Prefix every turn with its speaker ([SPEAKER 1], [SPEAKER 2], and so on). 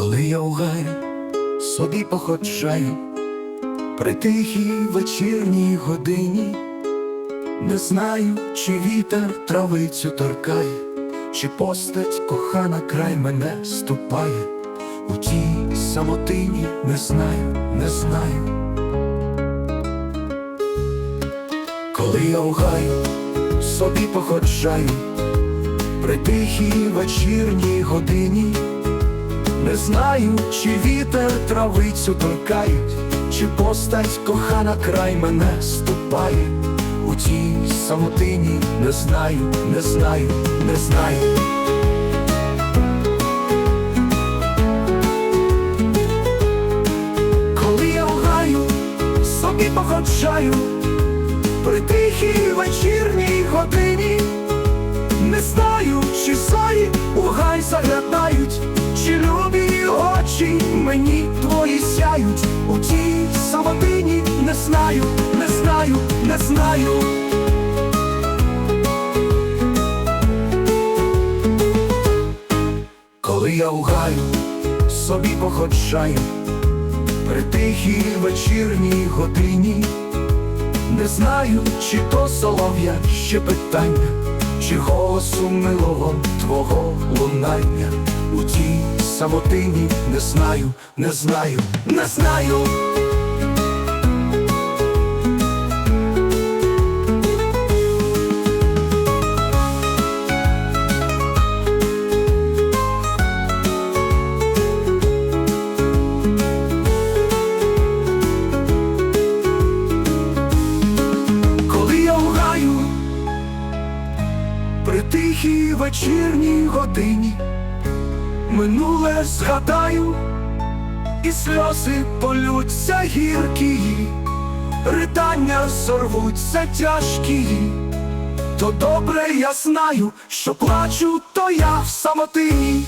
[SPEAKER 1] Коли я у гаї собі походжаю, при тихій вечірній годині, не знаю, чи вітер травицю торкає, чи постать кохана край мене ступає, у тій самотині не знаю, не знаю. Коли я у гаю собі походжаю, при тихій вечірній годині, не знаю, чи вітер травицю торкають, чи постать кохана край мене ступає, у тій самотині не знаю, не знаю, не знаю. Коли я у гаю собі походжаю, при тихій вечірній годині, не знаю, чи зої у гай заглядають, твої сяють, у тій самотині не знаю, не знаю, не знаю. Коли я у гаю собі походжаю, при тихій вечірній годині, не знаю, чи то солов'я ще питання, чи голосу милого твого лунання. У тій самотині не знаю, не знаю, не знаю. Тихій вечірній годині, минуле згадаю, і сльози полються гіркі, ридання сорвуться тяжкі, то добре я знаю, що плачу, то я в самотині.